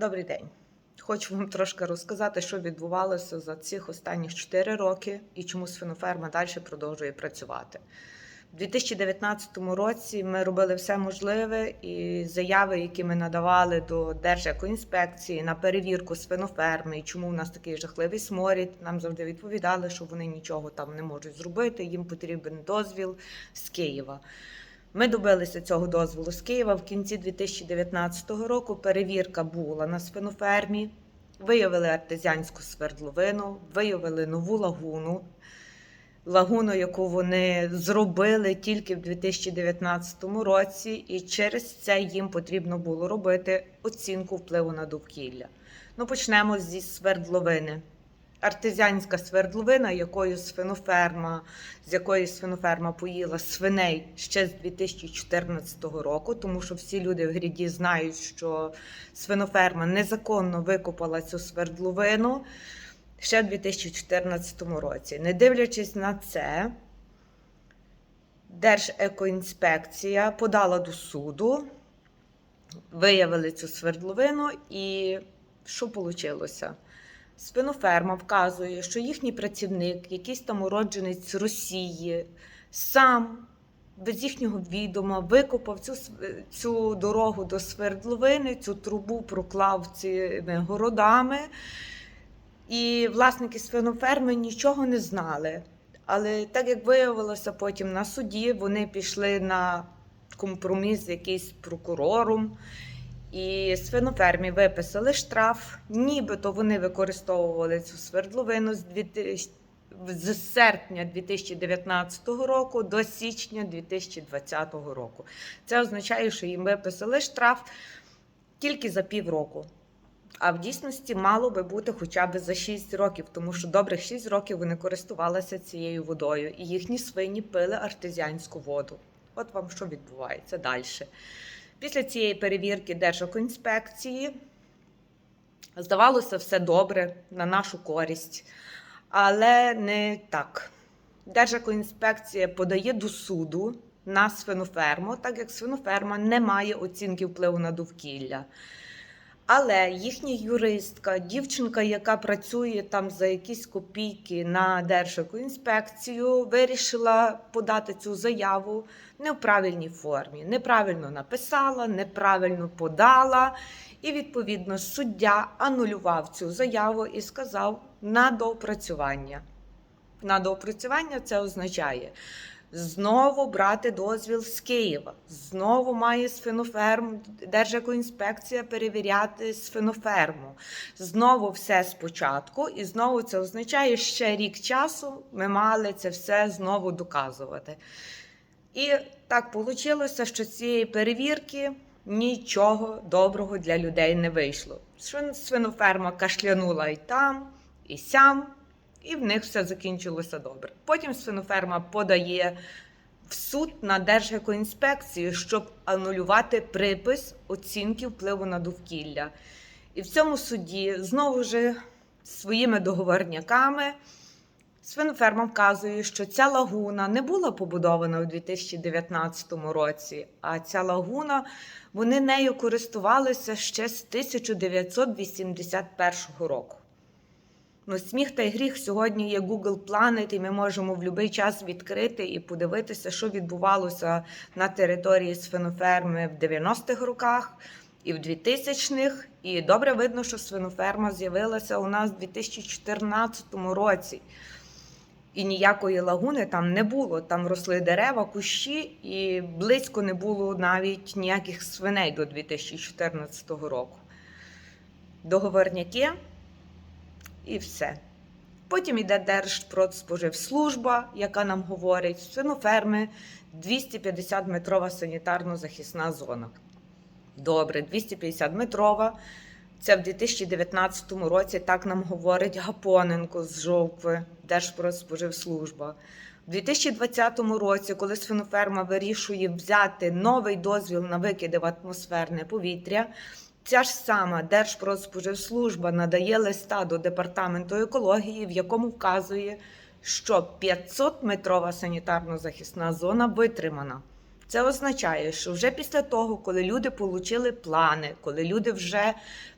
Добрий день. Хочу вам трошки розказати, що відбувалося за цих останніх 4 роки і чому свиноферма далі продовжує працювати. У 2019 році ми робили все можливе і заяви, які ми надавали до Держекоінспекції на перевірку свиноферми, і чому в нас такий жахливий сморід. Нам завжди відповідали, що вони нічого там не можуть зробити. Їм потрібен дозвіл з Києва. Ми добилися цього дозволу з Києва в кінці 2019 року. Перевірка була на свинофермі. Виявили артезіанську свердловину, виявили нову лагуну. Лагуну, яку вони зробили тільки в 2019 році, і через це їм потрібно було робити оцінку впливу на довкілля. Ну, почнемо зі свердловини. Артезіанська свердловина, якою свиноферма, з якої свиноферма поїла свиней ще з 2014 року, тому що всі люди в гряді знають, що свиноферма незаконно викопала цю свердловину ще в 2014 році. Не дивлячись на це, Держекоінспекція подала до суду, виявили цю свердловину, і що вийшло? Свиноферма вказує, що їхній працівник, якийсь там уродженець Росії, сам без їхнього відома викопав цю, цю дорогу до свердловини, цю трубу проклав цими городами. І власники свиноферми нічого не знали. Але так як виявилося потім на суді, вони пішли на компроміс якийсь з прокурором. І свинофермі виписали штраф, нібито вони використовували цю свердловину з 2000 з серпня 2019 року до січня 2020 року. Це означає, що їм виписали штраф тільки за півроку. А в дійсності мало би бути хоча б за 6 років, тому що добрих 6 років вони користувалися цією водою, і їхні свині пили артезіанську воду. От вам що відбувається далі. Після цієї перевірки Держокоінспекції здавалося все добре на нашу користь, але не так. Держекоінспекція подає до суду на свиноферму, так як свиноферма не має оцінки впливу на довкілля. Але їхня юристка, дівчинка, яка працює там за якісь копійки на Держекоінспекцію, вирішила подати цю заяву не в правильній формі. Неправильно написала, неправильно подала. І, відповідно, суддя анулював цю заяву і сказав на доопрацювання. На доопрацювання це означає знову брати дозвіл з Києва. Знову має свиноферм, Держекоінспекція перевіряти свиноферму. Знову все спочатку, і знову це означає ще рік часу. Ми мали це все знову доказувати. І так вийшло, що цієї перевірки нічого доброго для людей не вийшло. Свин- Свиноферма кашлянула і там, і сям, і в них все закінчилося добре. Потім свиноферма подає в суд на Держекоінспекцію, щоб анулювати припис оцінки впливу на довкілля. І в цьому суді знову ж своїми договорняками свиноферма вказує, що ця лагуна не була побудована у 2019 році, а ця лагуна вони нею користувалися ще з 1981 року. Ну, сміх та й гріх сьогодні є Google Planet, і ми можемо в будь-який час відкрити і подивитися, що відбувалося на території свиноферми в 90-х роках і в 2000-х. І добре видно, що свиноферма з'явилася у нас в 2014 році. І ніякої лагуни там не було. Там росли дерева, кущі, і близько не було навіть ніяких свиней до 2014 року. Договорняки і все. Потім йде Держпродспоживслужба, яка нам говорить, свиноферми 250-метрова санітарно-захисна зона. Добре, 250-метрова. Це в 2019 році так нам говорить Гапоненко з Жовкви, Держпродспоживслужба. У 2020 році, коли свиноферма вирішує взяти новий дозвіл на викиди в атмосферне повітря, ця ж сама Держпродспоживслужба надає листа до департаменту екології, в якому вказує, що 500-метрова санітарно-захисна зона витримана. Це означає, що вже після того, коли люди отримали плани, коли люди вже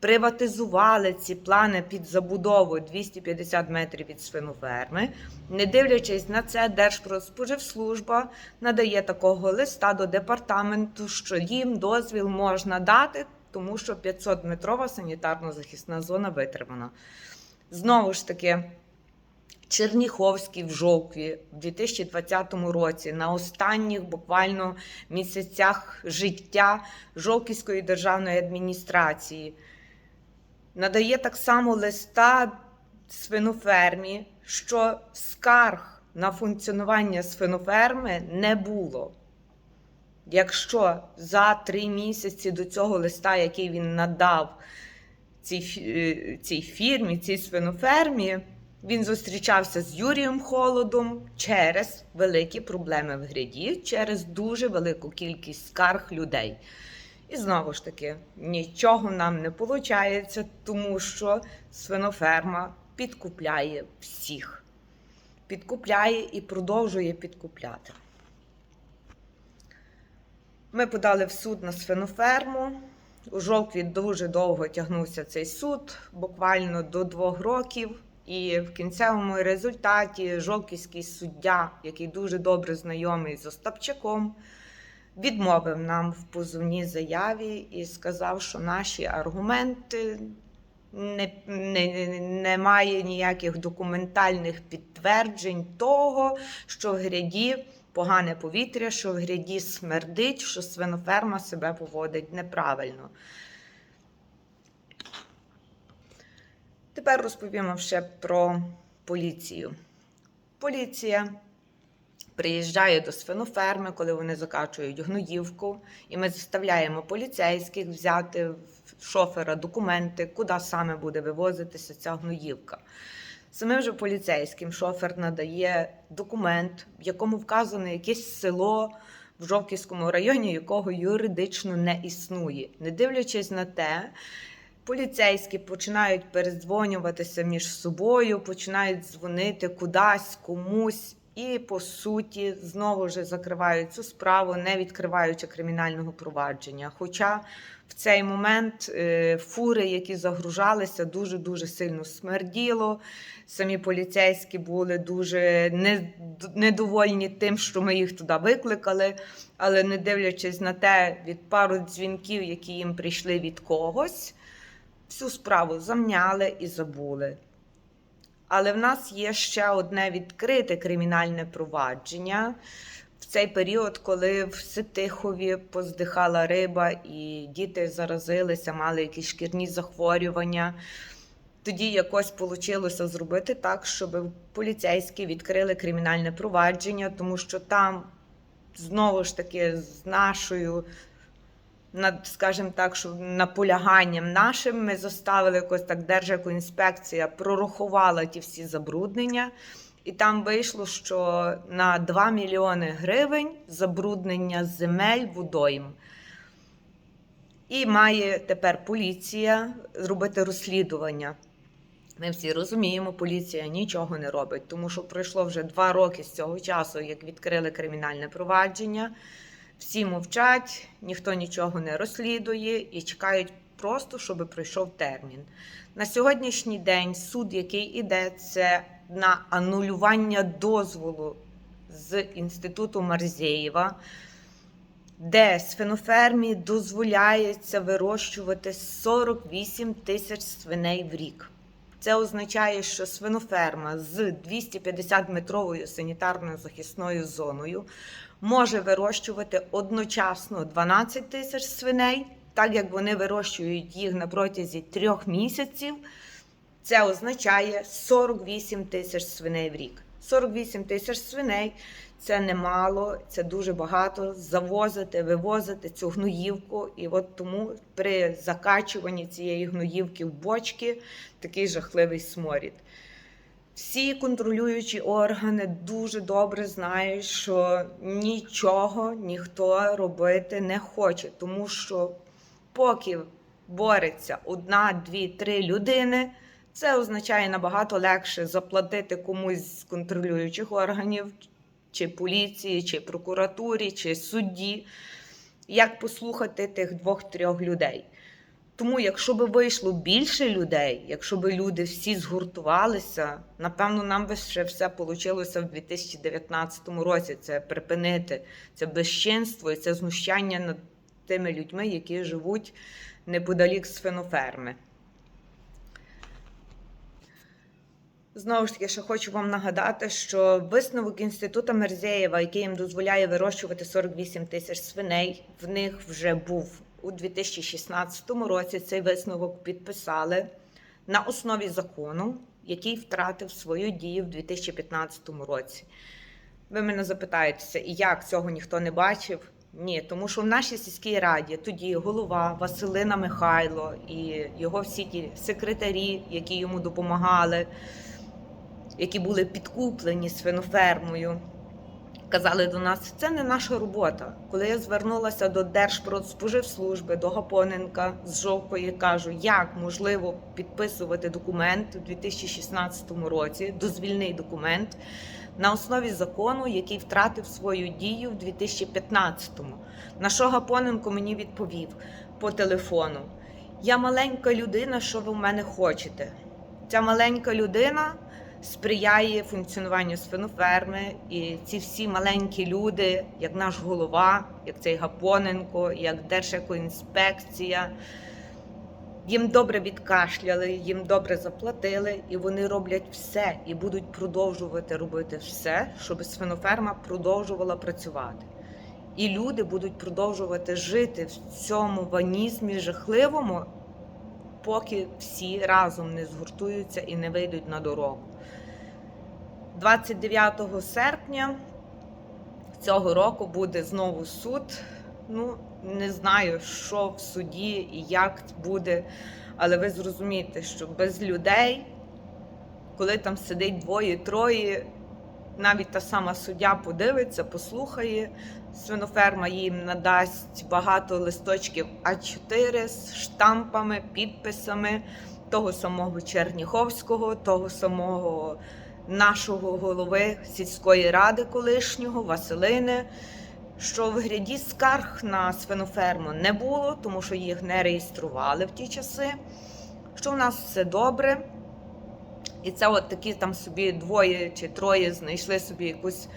приватизували ці плани під забудову 250 метрів від свиноферми, не дивлячись на це, Держпродспоживслужба надає такого листа до департаменту, що їм дозвіл можна дати, тому що 500-метрова санітарно-захисна зона витримана. Знову ж таки. Черніховський в Жовкві в 2020 році на останніх буквально місяцях життя Жовківської державної адміністрації надає так само листа свинофермі, що скарг на функціонування свиноферми не було. Якщо за три місяці до цього листа, який він надав цій, е, цій фірмі, цій свинофермі, він зустрічався з Юрієм Холодом через великі проблеми в гряді, через дуже велику кількість скарг людей. І знову ж таки, нічого нам не виходить, тому що свиноферма підкупляє всіх. Підкупляє і продовжує підкупляти. Ми подали в суд на свиноферму. У жовтві дуже довго тягнувся цей суд, буквально до двох років. І в кінцевому результаті жовківський суддя, який дуже добре знайомий з Остапчаком, відмовив нам в позовній заяві і сказав, що наші аргументи не, не, немає ніяких документальних підтверджень того, що в гряді погане повітря, що в гряді смердить, що свиноферма себе поводить неправильно. Тепер розповімо ще про поліцію. Поліція приїжджає до свиноферми, коли вони закачують гноївку, і ми заставляємо поліцейських взяти в шофера документи, куди саме буде вивозитися ця гноївка. Самим же поліцейським шофер надає документ, в якому вказано якесь село в Жовківському районі, якого юридично не існує. Не дивлячись на те, поліцейські починають передзвонюватися між собою, починають дзвонити кудись, комусь. І по суті знову ж закривають цю справу, не відкриваючи кримінального провадження. Хоча в цей момент е, фури, які загружалися, дуже дуже сильно смерділо. Самі поліцейські були дуже недовольні тим, що ми їх туди викликали. Але не дивлячись на те, від пару дзвінків, які їм прийшли від когось, всю справу замняли і забули. Але в нас є ще одне відкрите кримінальне провадження в цей період, коли в Ситихові поздихала риба і діти заразилися, мали якісь шкірні захворювання. Тоді якось вийшло зробити так, щоб поліцейські відкрили кримінальне провадження, тому що там знову ж таки з нашою над, скажімо так, що наполяганням нашим ми заставили якось так Держекоінспекція прорахувала ті всі забруднення, і там вийшло, що на 2 мільйони гривень забруднення земель водойм. І має тепер поліція зробити розслідування. Ми всі розуміємо, поліція нічого не робить, тому що пройшло вже два роки з цього часу, як відкрили кримінальне провадження. Всі мовчать, ніхто нічого не розслідує і чекають просто, щоб пройшов термін. На сьогоднішній день суд, який іде, це на анулювання дозволу з інституту Марзєєва, де свинофермі дозволяється вирощувати 48 тисяч свиней в рік. Це означає, що свиноферма з 250-метровою санітарною захисною зоною може вирощувати одночасно 12 тисяч свиней, так як вони вирощують їх на протязі трьох місяців. Це означає 48 тисяч свиней в рік. 48 тисяч свиней це немало, це дуже багато. Завозити, вивозити цю гноївку. І от тому при закачуванні цієї гноївки в бочки такий жахливий сморід. Всі контролюючі органи дуже добре знають, що нічого ніхто робити не хоче, тому що поки бореться одна, дві, три людини, це означає набагато легше заплатити комусь з контролюючих органів чи поліції, чи прокуратурі, чи судді, як послухати тих двох-трьох людей. Тому, якщо би вийшло більше людей, якщо би люди всі згуртувалися, напевно, нам би ще все вийшло в 2019 році. Це припинити це безчинство і це знущання над тими людьми, які живуть неподалік свиноферми. Знову ж таки, ще хочу вам нагадати, що висновок інституту Мерзєєва, який їм дозволяє вирощувати 48 тисяч свиней, в них вже був у 2016 році. Цей висновок підписали на основі закону, який втратив свою дію в 2015 році. Ви мене запитаєтеся, і як цього ніхто не бачив? Ні, тому що в нашій сільській раді тоді голова Василина Михайло і його всі ті секретарі, які йому допомагали, які були підкуплені свинофермою, казали до нас, це не наша робота. Коли я звернулася до Держпродспоживслужби, до Гапоненка з Жовкої, кажу, як можливо підписувати документ у 2016 році, дозвільний документ, на основі закону, який втратив свою дію в 2015-му. На що Гапоненко мені відповів по телефону: Я маленька людина, що ви в мене хочете? Ця маленька людина сприяє функціонуванню свиноферми, і ці всі маленькі люди, як наш голова, як цей Гапоненко, як Держекоінспекція, їм добре відкашляли, їм добре заплатили, і вони роблять все і будуть продовжувати робити все, щоб свиноферма продовжувала працювати. І люди будуть продовжувати жити в цьому ванізмі жахливому, поки всі разом не згуртуються і не вийдуть на дорогу. 29 серпня цього року буде знову суд. Ну, не знаю, що в суді і як буде, але ви зрозумієте, що без людей, коли там сидить двоє-троє, навіть та сама суддя подивиться, послухає, свиноферма їм надасть багато листочків А4 з штампами, підписами того самого Черніховського, того самого нашого голови сільської ради колишнього Василини. Що в гряді скарг на свиноферму не було, тому що їх не реєстрували в ті часи. Що в нас все добре. І це от такі там собі двоє чи троє знайшли собі якусь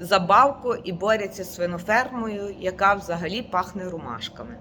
забавку і борються з свинофермою, яка взагалі пахне ромашками.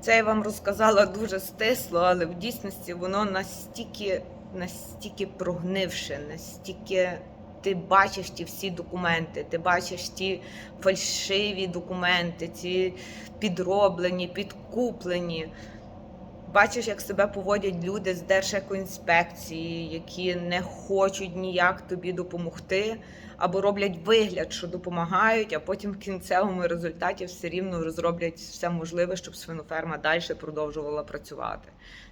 Це я вам розказала дуже стисло, але в дійсності воно настільки, настільки прогнивши, настільки ти бачиш ті всі документи, ти бачиш ті фальшиві документи, ці підроблені, підкуплені. Бачиш, як себе поводять люди з Держекоінспекції, які не хочуть ніяк тобі допомогти, або роблять вигляд, що допомагають, а потім в кінцевому результаті все рівно розроблять все можливе, щоб свиноферма далі продовжувала працювати.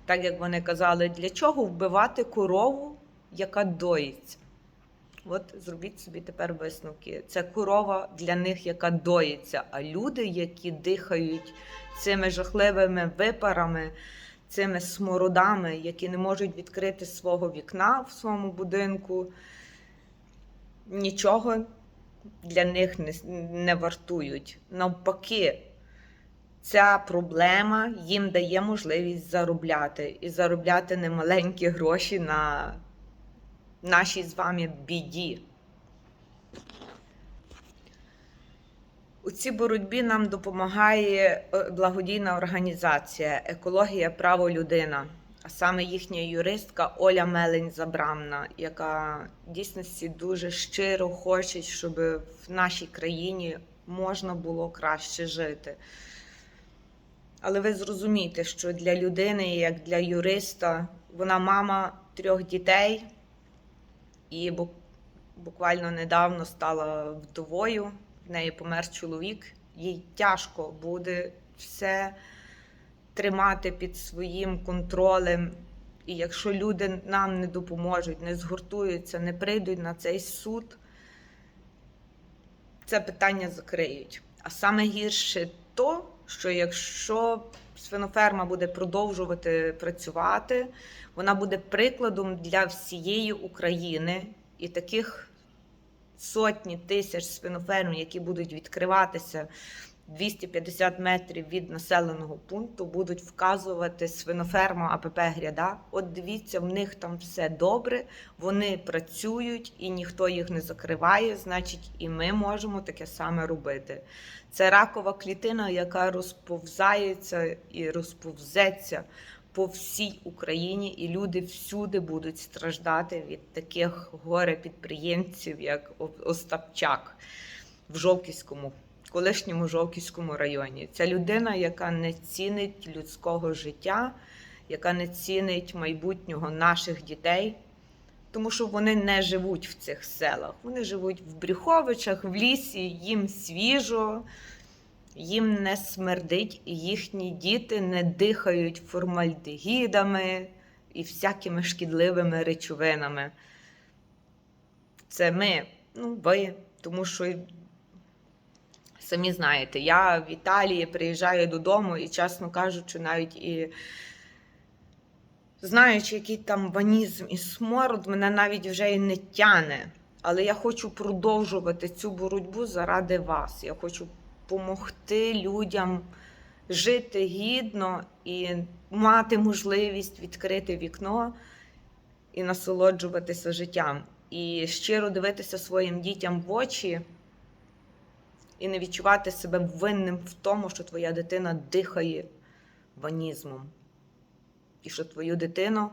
Так як вони казали, для чого вбивати корову, яка доїться? От зробіть собі тепер висновки. Це корова для них, яка доїться. А люди, які дихають цими жахливими випарами, цими смородами, які не можуть відкрити свого вікна в своєму будинку, нічого для них не, не вартують. Навпаки, ця проблема їм дає можливість заробляти і заробляти немаленькі гроші на нашій з вами біді. У цій боротьбі нам допомагає е, благодійна організація Екологія Право Людина, а саме їхня юристка Оля Мелень Забрамна, яка в дійсності дуже щиро хоче, щоб в нашій країні можна було краще жити. Але ви зрозумієте, що для людини, як для юриста, вона мама трьох дітей і буквально недавно стала вдовою. В неї помер чоловік, їй тяжко буде все тримати під своїм контролем. І якщо люди нам не допоможуть, не згуртуються, не прийдуть на цей суд, це питання закриють. А саме гірше то, що якщо свиноферма буде продовжувати працювати, вона буде прикладом для всієї України І таких сотні тисяч свиноферм, які будуть відкриватися 250 метрів від населеного пункту, будуть вказувати свиноферма АПП Гряда. От дивіться, в них там все добре, вони працюють і ніхто їх не закриває. Значить, і ми можемо таке саме робити. Це ракова клітина, яка розповзається і розповзеться по всій Україні, і люди всюди будуть страждати від таких горе-підприємців, як Остапчак в Жовківському, колишньому Жовківському районі. Це людина, яка не цінить людського життя, яка не цінить майбутнього наших дітей. Тому що вони не живуть в цих селах. Вони живуть в Брюховичах, в лісі, їм свіжо, їм не смердить, їхні діти не дихають формальдегідами і всякими шкідливими речовинами. Це ми, ну, ви, тому що самі знаєте, я в Італії приїжджаю додому і, чесно кажучи, навіть і знаючи, який там ванізм і смород, мене навіть вже і не тяне. Але я хочу продовжувати цю боротьбу заради вас. Я хочу допомогти людям жити гідно і мати можливість відкрити вікно і насолоджуватися життям. І щиро дивитися своїм дітям в очі і не відчувати себе винним в тому, що твоя дитина дихає ванізмом. І що твою дитину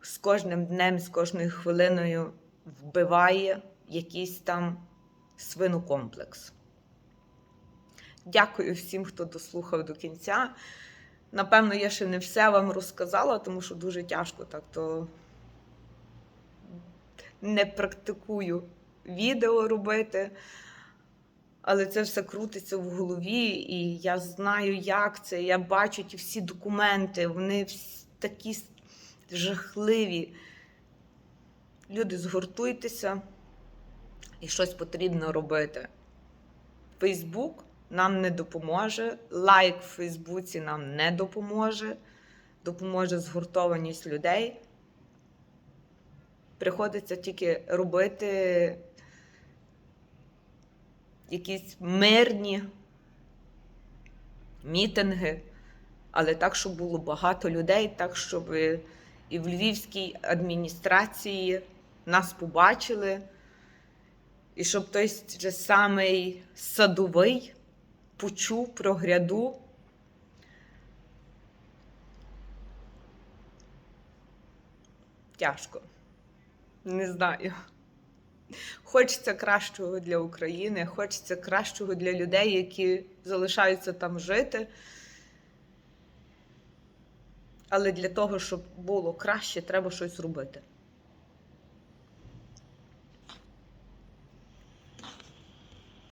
з кожним днем, з кожною хвилиною вбиває якийсь там свинокомплекс. Дякую всім, хто дослухав до кінця. Напевно, я ще не все вам розказала, тому що дуже тяжко так то не практикую відео робити. Але це все крутиться в голові, і я знаю, як це. Я бачу ті всі документи, вони всі такі жахливі. Люди, згуртуйтеся і щось потрібно робити. Фейсбук нам не допоможе, лайк в Фейсбуці нам не допоможе, допоможе згуртованість людей. Приходиться тільки робити якісь мирні мітинги, але так, щоб було багато людей, так, щоб і в Львівській адміністрації нас побачили, і щоб той же самий садовий почув про гряду. Тяжко. Не знаю. Хочеться кращого для України, хочеться кращого для людей, які залишаються там жити. Але для того, щоб було краще, треба щось робити.